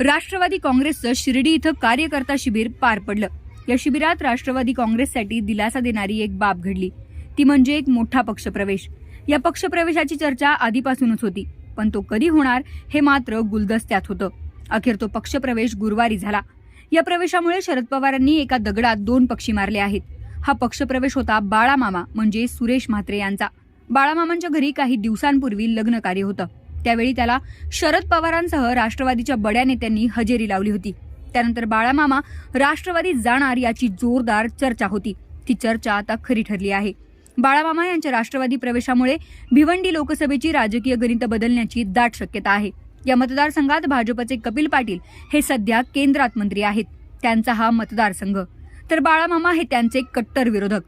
राष्ट्रवादी काँग्रेसचं शिर्डी इथं कार्यकर्ता शिबिर पार पडलं. या शिबिरात राष्ट्रवादी काँग्रेससाठी दिलासा देणारी एक बाब घडली. ती म्हणजे एक मोठा पक्षप्रवेश. या पक्षप्रवेशाची चर्चा आधीपासूनच होती पण तो कधी होणार हे मात्र गुलदस्त्यात होतं. अखेर तो पक्षप्रवेश गुरुवारी झाला. या प्रवेशामुळे शरद पवारांनी एका दगडात दोन पक्षी मारले आहेत. हा पक्षप्रवेश होता बाळामामा म्हणजे सुरेश म्हात्रे यांचा. बाळामामांच्या घरी काही दिवसांपूर्वी लग्न कार्य होतं. त्यावेळी त्याला शरद पवारांसह राष्ट्रवादीच्या बड्या नेत्यांनी हजेरी लावली होती. त्यानंतर बाळामामा राष्ट्रवादीत जाणार याची जोरदार चर्चा होती. ती चर्चा आता खरी ठरली आहे. बाळामामा यांच्या राष्ट्रवादी प्रवेशामुळे भिवंडी लोकसभेची राजकीय गणित बदलण्याची दाट शक्यता आहे. या मतदारसंघात भाजपचे कपिल पाटील हे सध्या केंद्रात मंत्री आहेत. त्यांचा हा मतदारसंघ. तर बाळामामा हे त्यांचे कट्टर विरोधक.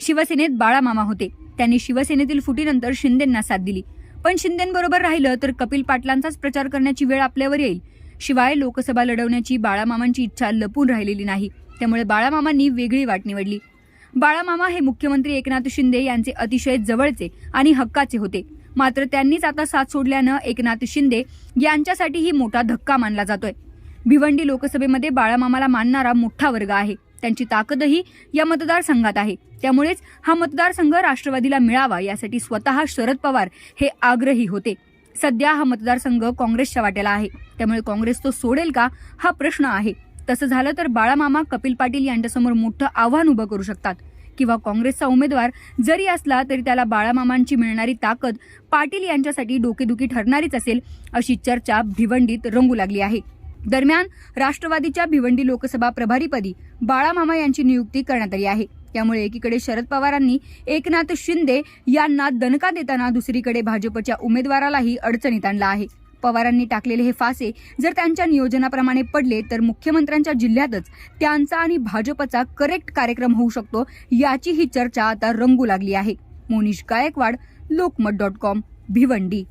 शिवसेनेत बाळामामा होते. त्यांनी शिवसेनेतील फुटीनंतर शिंदेंना साथ दिली. पण शिंदेंबरोबर राहिलं तर कपिल पाटलांचाच प्रचार करण्याची वेळ आपल्यावर येईल. शिवाय लोकसभा लढवण्याची बाळामामांची इच्छा लपून राहिलेली नाही. त्यामुळे बाळामामांनी वेगळी वाट निवडली. बाळामामा हे मुख्यमंत्री एकनाथ शिंदे यांचे अतिशय जवळचे आणि हक्काचे होते. मात्र त्यांनीच आता साथ सोडल्यानं एकनाथ शिंदे यांच्यासाठीही मोठा धक्का मानला जातोय. भिवंडी लोकसभेमध्ये बाळामामाला मानणारा मोठा वर्ग आहे. त्यांची ताकदही या मतदारसंघात आहे. त्यामुळेच हा मतदारसंघ राष्ट्रवादीला मिळावा यासाठी स्वतः शरद पवार हे आग्रही होते. सध्या हा मतदारसंघ काँग्रेसच्या वाट्याला आहे. त्यामुळे काँग्रेस तो सोडेल का? हा प्रश्न आहे. तसं झालं तर बाळामामा कपिल पाटील यांच्यासमोर मोठं आव्हान उभं करू शकतात. किंवा काँग्रेसचा उमेदवार जरी असला तरी त्याला बाळामामांची मिळणारी ताकद पाटील यांच्यासाठी डोकेदुखी ठरणारीच असेल अशी चर्चा भिवंडीत रंगू लागली आहे. दरम्यान राष्ट्रवादीच्या भिवंडी लोकसभा प्रभारीपदी बाळामामा यांची नियुक्ती करण्यात आली आहे. त्यामुळे एकीकडे शरद पवारांनी एकनाथ शिंदे यांना दणका देताना दुसरीकडे भाजपच्या उमेदवारालाही अडचणीत आणला आहे. पवारांनी टाकलेले हे फासे जर त्यांच्या नियोजनाप्रमाणे पडले तर मुख्यमंत्र्यांच्या जिल्ह्यातच त्यांचा आणि भाजपचा करेक्ट कार्यक्रम होऊ शकतो याची ही चर्चा आता रंगू लागली आहे. Monish Gaikwad Lokmat dot com Bhiwandi.